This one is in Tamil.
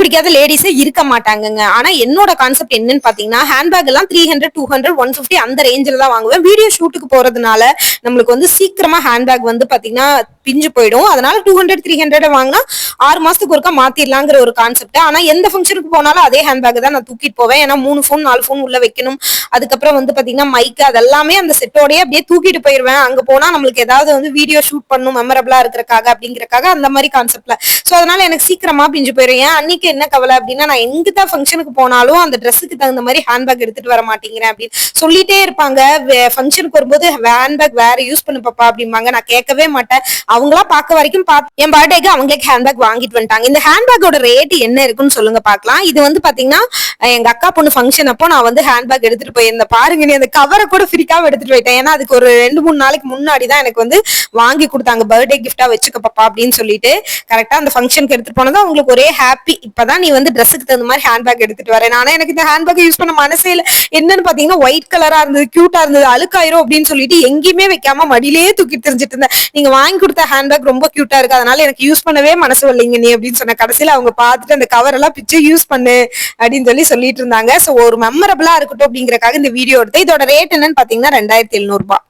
பிடிக்காத லேடிஸே இருக்க மாட்டாங்கங்க. ஆனா என்னோட கான்செப்ட் என்னன்னு பாத்தீங்கன்னா ஹேண்ட்பேக் எல்லாம் three hundred two hundred one fifty அந்த ரேஞ்சில் தான் வாங்குவேன். வீடியோ ஷூட்டுக்கு போறதுனால நம்மளுக்கு வந்து சீக்கிரமா ஹேண்ட்பேக் வந்து பாத்தீங்கன்னா பிஞ்சு போயிடும். அதனால டூ ஹண்ட்ரட் த்ரீ ஹண்ட்ரட் வாங்கினா ஆறு மாசத்துக்கு ஒருக்கா மாத்திரலாங்கிற ஒரு கான்செப்ட் ஆனா எந்த ஃபங்க்ஷனுக்கு போனாலும் அதே ஹேண்ட்பேக் தான் நான் தூக்கிட்டு போவேன். ஏன்னா மூணு ஃபோன் நாலு ஃபோன் உள்ள வைக்கணும். அதுக்கப்புறம் வந்து பாத்தீங்கன்னா மைக் அதெல்லாமே அந்த செட்டோடய அப்படியே தூக்கிட்டு போயிருவேன். அங்க போனா நம்மளுக்கு ஏதாவது வந்து வீடியோ ஷூட் பண்ணும் மெமரபிளா இருக்கிறக்காக அப்படிங்கறக்காக அந்த மாதிரி கான்செப்ட்ல சோ அதனால எனக்கு சீக்கிரமா பிஞ்சு போயிடும் ஏன் அன்னைக்கு என்ன கவலை அப்படின்னா நான் எங்கிட்ட ஃபங்க்ஷனுக்கு போனாலும் அந்த ட்ரெஸ்ஸுக்கு தகுந்த மாதிரி ஹேண்ட்பேக் எடுத்துட்டு வர மாட்டேங்கிறேன் அப்படின்னு சொல்லிட்டே இருப்பாங்க. ஃபங்க்ஷனுக்கு வரும்போது ஹேண்ட்பேக் வேற யூஸ் பண்ணு பாப்பா அப்படிம்பாங்க. நான் கேட்கவே மாட்டேன். அவங்களா பார்க்க வரைக்கும் பார்த்து என் பர்த்டேக்கு அவங்களுக்கு ஹேண்ட்பேக் வாங்கிட்டு வந்துட்டாங்க. இந்த ஹேண்ட்பேக்கோட ரேட் என்ன இருக்குன்னு சொல்லுங்க பார்க்கலாம். இது வந்து பாத்தீங்கன்னா எங்க அக்கா பொண்ணு ஃபங்க்ஷன் அப்போ நான் வந்து ஹேண்ட்பேக் எடுத்துட்டு போயிருந்தேன். பாருங்க நீ அந்த கவரை கூட ஃப்ரீக்காக எடுத்துட்டு போயிட்டேன். ஏன்னா அதுக்கு ஒரு ரெண்டு மூணு நாளைக்கு முன்னாடி தான் எனக்கு வந்து வாங்கி கொடுத்தாங்க. பர்த்டே கிஃப்டா வச்சுக்க பாப்பா அப்படின்னு சொல்லிட்டு. கரெக்டா அந்த ஃபங்க்ஷனுக்கு எடுத்துட்டு போனதும் அவங்களுக்கு ஒரே ஹாப்பி இப்பதான் நீ வந்து ட்ரெஸ்ஸுக்கு தகுந்த மாதிரி ஹேண்ட்பேக் எடுத்துட்டு வரேன். ஆனா எனக்கு இந்த ஹேண்ட்பேக் யூஸ் பண்ண மனசே இல்ல. என்னன்னு பாத்தீங்கன்னா ஒயிட் கலரா இருந்தது கியூட்டா இருந்தது அழுக்காயிரும் அப்படின்னு சொல்லிட்டு எங்கேயுமே வைக்காம மடியிலேயே தூக்கி தெரிஞ்சிட்டு இருந்தேன். நீங்க வாங்கி கொடுத்த ஹேண்ட்பேக் ரொம்ப கியூட்டா இருக்கு. அதனால எனக்கு யூஸ் பண்ணவே மனசு வரலைங்க நீ அப்படின்னு சொன்ன கடைசியில அவங்க பார்த்துட்டு அந்த கவர் எல்லாம் பிச்சு யூஸ் பண்ணு அப்படின்னு சொல்லி சொல்லிட்டு இருந்தாங்க. சோ ஒரு மெமரபிளா இருக்கட்டும் அப்படிங்கறக்காக இந்த வீடியோ எடுத்து இதோட ரேட் என்னன்னு பாத்தீங்கன்னா ரெண்டாயிரத்தி எழுநூறு ரூபாய்.